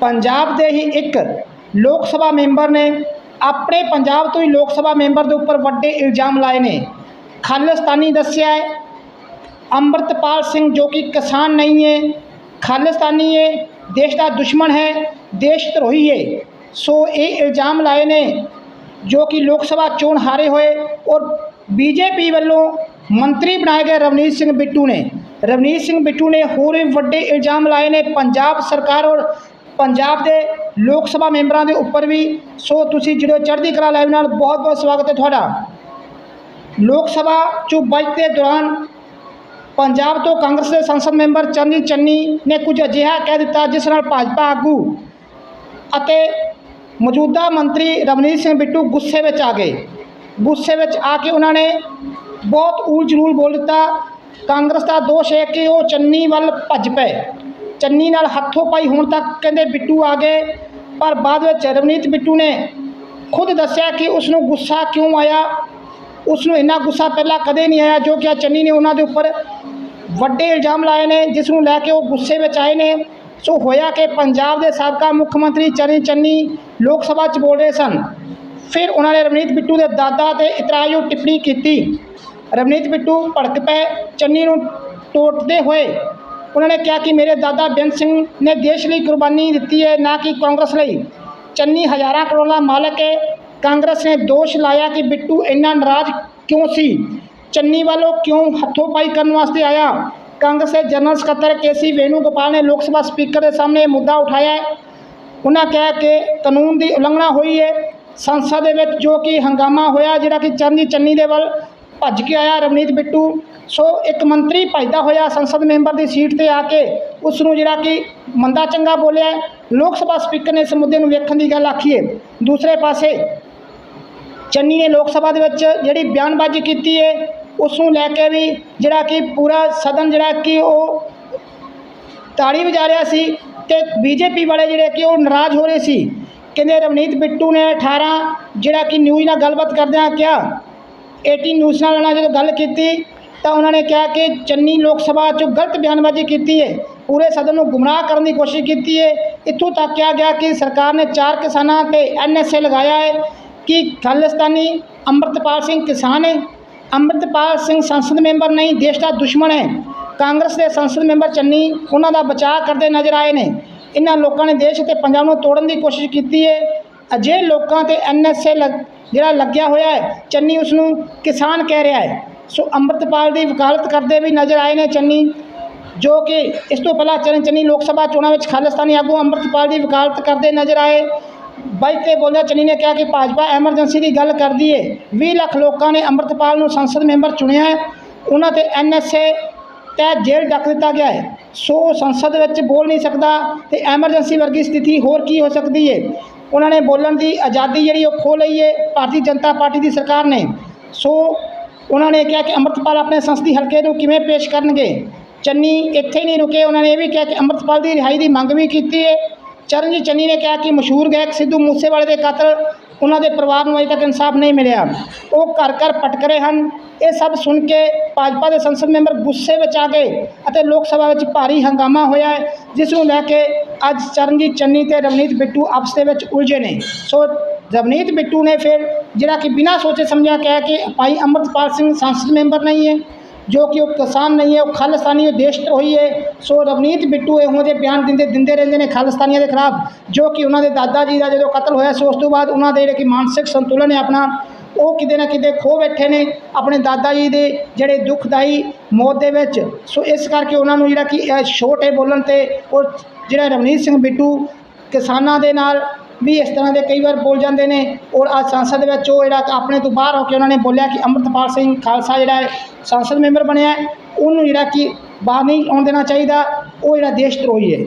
ਪੰਜਾਬ ਦੇ ਹੀ ਇੱਕ ਲੋਕ ਸਭਾ ਮੈਂਬਰ ਨੇ ਆਪਣੇ ਪੰਜਾਬ ਤੋਂ ਹੀ ਲੋਕ ਸਭਾ ਮੈਂਬਰ ਦੇ ਉੱਪਰ ਵੱਡੇ ਇਲਜ਼ਾਮ ਲਾਏ ਨੇ। ਖਾਲਿਸਤਾਨੀ ਦੱਸਿਆ ਹੈ, ਅੰਮ੍ਰਿਤਪਾਲ ਸਿੰਘ ਜੋ ਕਿ ਕਿਸਾਨ ਨਹੀਂ ਹੈ, ਖਾਲਿਸਤਾਨੀ ਹੈ, ਦੇਸ਼ ਦਾ ਦੁਸ਼ਮਣ ਹੈ, ਦੇਸ਼ ਧਰੋਹੀ ਹੈ। ਸੋ ਇਹ ਇਲਜ਼ਾਮ ਲਾਏ ਨੇ ਜੋ ਕਿ ਲੋਕ ਸਭਾ ਚੋਣ ਹਾਰੇ ਹੋਏ ਔਰ ਬੀਜੇਪੀ ਵੱਲੋਂ ਮੰਤਰੀ ਬਣਾਏ ਗਏ ਰਵਨੀਤ ਸਿੰਘ ਬਿੱਟੂ ਨੇ। ਰਵਨੀਤ ਸਿੰਘ ਬਿੱਟੂ ਨੇ ਹੋਰ ਵੀ ਵੱਡੇ ਇਲਜ਼ਾਮ ਲਾਏ ਨੇ। ਪੰਜਾਬ ਸਰਕਾਰ ਔਰ ਪੰਜਾਬ ਦੇ ਲੋਕ ਸਭਾ ਮੈਂਬਰਾਂ ਦੇ ਉੱਪਰ ਵੀ ਸੋ ਤੁਸੀਂ ਜਿਹੜੇ ਚੜ੍ਹਦੀ ਕਲਾ ਲਾਈਵ ਨਾਲ, ਬਹੁਤ ਬਹੁਤ ਸਵਾਗਤ ਹੈ ਤੁਹਾਡਾ। ਲੋਕ ਸਭਾ ਚੋਂ ਬਜਟ ਦੇ ਦੌਰਾਨ ਪੰਜਾਬ ਤੋਂ ਕਾਂਗਰਸ ਦੇ ਸੰਸਦ ਮੈਂਬਰ ਚੰਨੀ ਚੰਨੀ ਨੇ ਕੁਝ ਅਜਿਹਾ ਕਹਿ ਦਿੱਤਾ, ਜਿਸ ਨਾਲ ਭਾਜਪਾ ਆਗੂ ਅਤੇ ਮੌਜੂਦਾ ਮੰਤਰੀ ਰਵਨੀਤ ਸਿੰਘ ਬਿੱਟੂ ਗੁੱਸੇ ਵਿੱਚ ਆ ਗਏ। ਗੁੱਸੇ ਵਿੱਚ ਆ ਕੇ ਉਹਨਾਂ ਨੇ ਬਹੁਤ ਊਲ ਜਲੂਲ ਬੋਲ ਦਿੱਤਾ। ਕਾਂਗਰਸ ਦਾ ਦੋਸ਼ ਹੈ ਕਿ ਉਹ ਚੰਨੀ ਵੱਲ ਭੱਜ ਪਏ। ਚੰਨੀ ਨਾਲ ਹੱਥੋਂ ਪਾਈ ਹੋਣ ਤੱਕ ਕਹਿੰਦੇ ਬਿੱਟੂ ਆ ਗਏ, ਪਰ ਬਾਅਦ ਵਿੱਚ ਰਵਨੀਤ ਬਿੱਟੂ ਨੇ ਖੁਦ ਦੱਸਿਆ ਕਿ ਉਸ ਨੂੰ ਗੁੱਸਾ ਕਿਉਂ ਆਇਆ? ਉਸ ਨੂੰ ਇੰਨਾ ਗੁੱਸਾ ਪਹਿਲਾਂ ਕਦੇ ਨਹੀਂ ਆਇਆ ਜੋ ਕਿ ਚੰਨੀ ਨੇ ਉਹਨਾਂ ਦੇ ਉੱਪਰ ਵੱਡੇ ਇਲਜ਼ਾਮ ਲਾਏ ਨੇ ਜਿਸ ਨੂੰ ਲੈ ਕੇ ਉਹ ਗੁੱਸੇ ਵਿੱਚ ਆਏ ਨੇ। ਸੋ ਹੋਇਆ ਕਿ ਪੰਜਾਬ ਦੇ ਸਾਬਕਾ ਮੁੱਖ ਮੰਤਰੀ ਚਰਨ ਚੰਨੀ ਲੋਕ ਸਭਾ 'ਚ ਬੋਲ ਰਹੇ ਸਨ। ਫਿਰ ਉਹਨਾਂ ਨੇ ਰਵਨੀਤ ਬਿੱਟੂ ਦੇ ਦਾਦਾ ਤੇ ਇਤਰਾਜ਼ਯੋਗ ਟਿੱਪਣੀ ਕੀਤੀ। ਰਵਨੀਤ ਬਿੱਟੂ ਭੜਕ ਪਏ, ਚੰਨੀ ਨੂੰ ਟੋਟਦੇ ਹੋਏ ਉਹਨਾਂ ਨੇ ਕਿਹਾ ਕਿ ਮੇਰੇ ਦਾਦਾ ਬੇਅੰਤ ਸਿੰਘ ਨੇ ਦੇਸ਼ ਲਈ ਕੁਰਬਾਨੀ ਦਿੱਤੀ ਹੈ, ਨਾ ਕਿ ਕਾਂਗਰਸ ਲਈ। ਚੰਨੀ ਹਜ਼ਾਰਾਂ ਕਰੋੜਾਂ ਮਾਲਕ ਹੈ। ਕਾਂਗਰਸ ਨੇ ਦੋਸ਼ ਲਾਇਆ ਕਿ ਬਿੱਟੂ ਇੰਨਾ ਨਾਰਾਜ਼ ਕਿਉਂ ਸੀ? ਚੰਨੀ ਵੱਲੋਂ ਕਿਉਂ ਹੱਥੋਂ ਪਾਈ ਕਰਨ ਵਾਸਤੇ ਆਇਆ? ਕਾਂਗਰਸ ਦੇ ਜਨਰਲ ਸਕੱਤਰ ਕੇਸੀ ਵੇਣੂ ਗੋਪਾਲ ਨੇ ਲੋਕ ਸਭਾ ਸਪੀਕਰ ਦੇ ਸਾਹਮਣੇ ਇਹ ਮੁੱਦਾ ਉਠਾਇਆ ਹੈ। ਉਹਨਾਂ ਕਿਹਾ ਕਿ ਕਾਨੂੰਨ ਦੀ ਉਲੰਘਣਾ ਹੋਈ ਹੈ। ਸੰਸਦ ਦੇ ਵਿੱਚ ਜੋ ਕਿ ਹੰਗਾਮਾ ਹੋਇਆ, ਜਿਹੜਾ ਕਿ ਚਰਨਜੀਤ ਚੰਨੀ ਦੇ ਵੱਲ ਭੱਜ ਕੇ ਆਇਆ ਰਵਨੀਤ ਬਿੱਟੂ ਸੋ ਇੱਕ ਮੰਤਰੀ ਭੱਜਦਾ ਹੋਇਆ ਸੰਸਦ ਮੈਂਬਰ ਦੀ ਸੀਟ ਤੇ ਆ ਕੇ ਉਸ ਨੂੰ ਜਿਹੜਾ ਕਿ ਮੰਦਾ ਚੰਗਾ ਬੋਲਿਆ, ਲੋਕ ਸਭਾ ਸਪੀਕਰ ਨੇ ਇਸ ਮੁੱਦੇ ਨੂੰ ਵੇਖਣ ਦੀ ਗੱਲ ਆਖੀਏ ਦੂਸਰੇ ਪਾਸੇ ਚੰਨੀ ਨੇ ਲੋਕ ਸਭਾ ਦੇ ਵਿੱਚ ਜਿਹੜੀ ਬਿਆਨਬਾਜ਼ੀ ਕੀਤੀ ਹੈ ਉਸ ਨੂੰ ਲੈ ਕੇ ਵੀ ਜਿਹੜਾ ਕਿ ਪੂਰਾ ਸਦਨ ਜਿਹੜਾ ਕਿ ਉਹ ਤਾੜੀ ਵਜਾ ਰਿਹਾ ਸੀ ਤੇ ਬੀਜੇਪੀ ਵਾਲੇ ਜਿਹੜੇ ਕਿ ਉਹ ਨਾਰਾਜ਼ ਹੋ ਰਹੇ ਸੀ। ਕਹਿੰਦੇ ਰਵਨੀਤ ਬਿੱਟੂ ਨੇ 18 ਜਿਹੜਾ ਕਿ ਨਿਊਜ਼ ਨਾਲ ਗੱਲਬਾਤ ਕਰਦਿਆਂ ਕਿਹਾ 18 ਨਿਊਜ਼ ਨਾਲ ਉਹਨਾਂ ਜਦੋਂ ਗੱਲ ਕੀਤੀ ਤਾਂ ਉਹਨਾਂ ਨੇ ਕਿਹਾ ਕਿ ਚੰਨੀ ਲੋਕ ਸਭਾ 'ਚ ਗਲਤ ਬਿਆਨਬਾਜ਼ੀ ਕੀਤੀ ਹੈ ਪੂਰੇ ਸਦਨ ਨੂੰ ਗੁੰਮਰਾਹ ਕਰਨ ਦੀ ਕੋਸ਼ਿਸ਼ ਕੀਤੀ ਹੈ ਇੱਥੋਂ ਤੱਕ ਕਿਹਾ ਗਿਆ ਕਿ ਸਰਕਾਰ ਨੇ ਚਾਰ ਕਿਸਾਨਾਂ ਤੇ ਐਨਐਸਏ ਲਗਾਇਆ ਹੈ ਕਿ ਖਾਲਿਸਤਾਨੀ ਅੰਮ੍ਰਿਤਪਾਲ ਸਿੰਘ ਕਿਸਾਨ ਹੈ ਅੰਮ੍ਰਿਤਪਾਲ ਸਿੰਘ ਸੰਸਦ ਮੈਂਬਰ ਨਹੀਂ, ਦੇਸ਼ ਦਾ ਦੁਸ਼ਮਣ ਹੈ ਕਾਂਗਰਸ ਦੇ ਸੰਸਦ ਮੈਂਬਰ ਚੰਨੀ ਉਹਨਾਂ ਦਾ ਬਚਾਅ ਕਰਦੇ ਨਜ਼ਰ ਆਏ ਨੇ। ਇਹਨਾਂ ਲੋਕਾਂ ਨੇ ਦੇਸ਼ ਅਤੇ ਪੰਜਾਬ ਨੂੰ ਤੋੜਨ ਦੀ ਕੋਸ਼ਿਸ਼ ਕੀਤੀ ਹੈ ਅਜੇ ਲੋਕਾਂ ਤੇ ਐਨਐਸਏ ਜਿਹੜਾ ਲੱਗਿਆ ਹੋਇਆ ਹੈ ਚੰਨੀ ਉਸ ਨੂੰ ਕਿਸਾਨ ਕਹਿ ਰਿਹਾ ਹੈ ਸੋ ਅੰਮ੍ਰਿਤਪਾਲ ਦੀ ਵਕਾਲਤ ਕਰਦੇ ਵੀ ਨਜ਼ਰ ਆਏ ਨੇ ਚੰਨੀ, ਜੋ ਕਿ ਇਸ ਤੋਂ ਪਹਿਲਾਂ ਚਰਨ ਚੰਨੀ ਲੋਕ ਸਭਾ ਚੋਣਾਂ ਵਿੱਚ ਖਾਲਿਸਤਾਨੀ ਆਗੂ ਅੰਮ੍ਰਿਤਪਾਲ ਦੀ ਵਕਾਲਤ ਕਰਦੇ ਨਜ਼ਰ ਆਏ। ਬਾਈਕ ਤੇ ਬੋਲਿਆ, ਚੰਨੀ ਨੇ ਕਿਹਾ ਕਿ ਭਾਜਪਾ ਐਮਰਜੈਂਸੀ ਦੀ ਗੱਲ ਕਰਦੀ ਏ। 20 ਲੱਖ ਲੋਕਾਂ ਨੇ ਅੰਮ੍ਰਿਤਪਾਲ ਨੂੰ ਸੰਸਦ ਮੈਂਬਰ ਚੁਣਿਆ ਹੈ। ਉਹਨਾਂ ਤੇ ਐਨਐਸਏ ਤਹਿਤ ਜੇਲ੍ਹ ਡੱਕ ਦਿੱਤਾ ਗਿਆ ਹੈ। ਸੋ ਸੰਸਦ ਵਿੱਚ ਬੋਲ ਨਹੀਂ ਸਕਦਾ ਤੇ ਐਮਰਜੈਂਸੀ ਵਰਗੀ ਸਥਿਤੀ ਹੋਰ ਕੀ ਹੋ ਸਕਦੀ ਏ? ਉਹਨਾਂ ਨੇ ਬੋਲਣ ਦੀ ਆਜ਼ਾਦੀ ਜਿਹੜੀ ਉਹ ਖੋ ਲਈ ਏ, ਭਾਰਤੀ ਜਨਤਾ ਪਾਰਟੀ ਦੀ ਸਰਕਾਰ ਨੇ। ਸੋ ਉਹਨਾਂ ਨੇ ਕਿਹਾ ਕਿ ਅੰਮ੍ਰਿਤਪਾਲ ਆਪਣੇ ਸੰਸਦੀ ਹਲਕੇ ਨੂੰ ਕਿਵੇਂ ਪੇਸ਼ ਕਰਨਗੇ? ਚੰਨੀ ਇੱਥੇ ਨਹੀਂ ਰੁਕੇ, ਉਹਨਾਂ ਨੇ ਇਹ ਵੀ ਕਿਹਾ ਕਿ ਅੰਮ੍ਰਿਤਪਾਲ ਦੀ ਰਿਹਾਈ ਦੀ ਮੰਗ ਵੀ ਕੀਤੀ ਹੈ। ਚਰਨਜੀਤ ਚੰਨੀ ਨੇ ਕਿਹਾ ਕਿ ਮਸ਼ਹੂਰ ਗਾਇਕ ਸਿੱਧੂ ਮੂਸੇਵਾਲੇ ਦੇ ਕਾਤਲ ਉਹਨਾਂ ਦੇ ਪਰਿਵਾਰ ਨੂੰ ਅਜੇ ਤੱਕ ਇਨਸਾਫ ਨਹੀਂ ਮਿਲਿਆ। ਉਹ ਘਰ ਘਰ ਭਟਕ ਰਹੇ ਹਨ। ਇਹ ਸਭ ਸੁਣ ਕੇ ਭਾਜਪਾ ਦੇ ਸੰਸਦ ਮੈਂਬਰ ਗੁੱਸੇ ਵਿੱਚ ਆ ਗਏ ਅਤੇ ਲੋਕ ਸਭਾ ਵਿੱਚ ਭਾਰੀ ਹੰਗਾਮਾ ਹੋਇਆ ਹੈ, ਜਿਸ ਨੂੰ ਲੈ ਕੇ ਅੱਜ ਚਰਨਜੀਤ ਚੰਨੀ ਤੇ ਰਵਨੀਤ ਬਿੱਟੂ ਆਪਸ ਦੇ ਵਿੱਚ ਉਲਝੇ ਨੇ। ਸੋ ਰਵਨੀਤ ਬਿੱਟੂ ਨੇ ਫਿਰ ਜਿਹੜਾ ਕਿ ਬਿਨਾਂ ਸੋਚੇ ਸਮਝਿਆ ਕਹਿ ਕੇ ਭਾਈ ਅੰਮ੍ਰਿਤਪਾਲ ਸਿੰਘ ਸੰਸਦ ਮੈਂਬਰ ਨਹੀਂ ਹੈ, ਜੋ ਕਿ ਉਹ ਕਿਸਾਨ ਨਹੀਂ ਹੈ, ਉਹ ਖਾਲਿਸਤਾਨੀ ਉਹ ਦੇਸ਼ ਧਰੋਹੀ ਹੈ। ਸੋ ਰਵਨੀਤ ਬਿੱਟੂ ਇਹੋ ਜਿਹੇ ਬਿਆਨ ਦਿੰਦੇ ਦਿੰਦੇ ਰਹਿੰਦੇ ਨੇ ਖਾਲਿਸਤਾਨੀਆਂ ਦੇ ਖਿਲਾਫ, ਜੋ ਕਿ ਉਹਨਾਂ ਦੇ ਦਾਦਾ ਜੀ ਦਾ ਜਦੋਂ ਕਤਲ ਹੋਇਆ ਸੀ, ਉਸ ਤੋਂ ਬਾਅਦ ਉਹਨਾਂ ਦੇ ਜਿਹੜੇ ਕਿ ਮਾਨਸਿਕ ਸੰਤੁਲਨ ਹੈ ਆਪਣਾ, ਉਹ ਕਿਤੇ ਨਾ ਕਿਤੇ ਖੋ ਬੈਠੇ ਨੇ ਆਪਣੇ ਦਾਦਾ ਜੀ ਦੇ ਜਿਹੜੇ ਦੁਖਦਾਈ ਮੌਤ ਦੇ ਵਿੱਚ। ਸੋ ਇਸ ਕਰਕੇ ਉਹਨਾਂ ਨੂੰ ਜਿਹੜਾ ਕਿ ਇਹ ਛੋਟੇ ਬੋਲਣ ਤੇ, ਉਹ ਜਿਹੜਾ ਰਵਨੀਤ ਸਿੰਘ ਬਿੱਟੂ ਕਿਸਾਨਾਂ ਦੇ ਨਾਲ ਵੀ ਇਸ ਤਰ੍ਹਾਂ ਦੇ ਕਈ ਵਾਰ ਬੋਲ ਜਾਂਦੇ ਨੇ ਔਰ ਅੱਜ ਸੰਸਦ ਦੇ ਵਿੱਚ ਉਹ ਜਿਹੜਾ ਆਪਣੇ ਤੋਂ ਬਾਹਰ ਹੋ ਕੇ ਉਹਨਾਂ ਨੇ ਬੋਲਿਆ ਕਿ ਅੰਮ੍ਰਿਤਪਾਲ ਸਿੰਘ ਖਾਲਸਾ ਜਿਹੜਾ ਹੈ ਸੰਸਦ ਮੈਂਬਰ ਬਣਿਆ ਉਹਨੂੰ ਜਿਹੜਾ ਕਿ ਬਾਹਰ ਨਹੀਂ ਆਉਣ ਦੇਣਾ ਚਾਹੀਦਾ, ਉਹ ਜਿਹੜਾ ਦੇਸ਼ ਧਰੋਹੀ ਹੈ।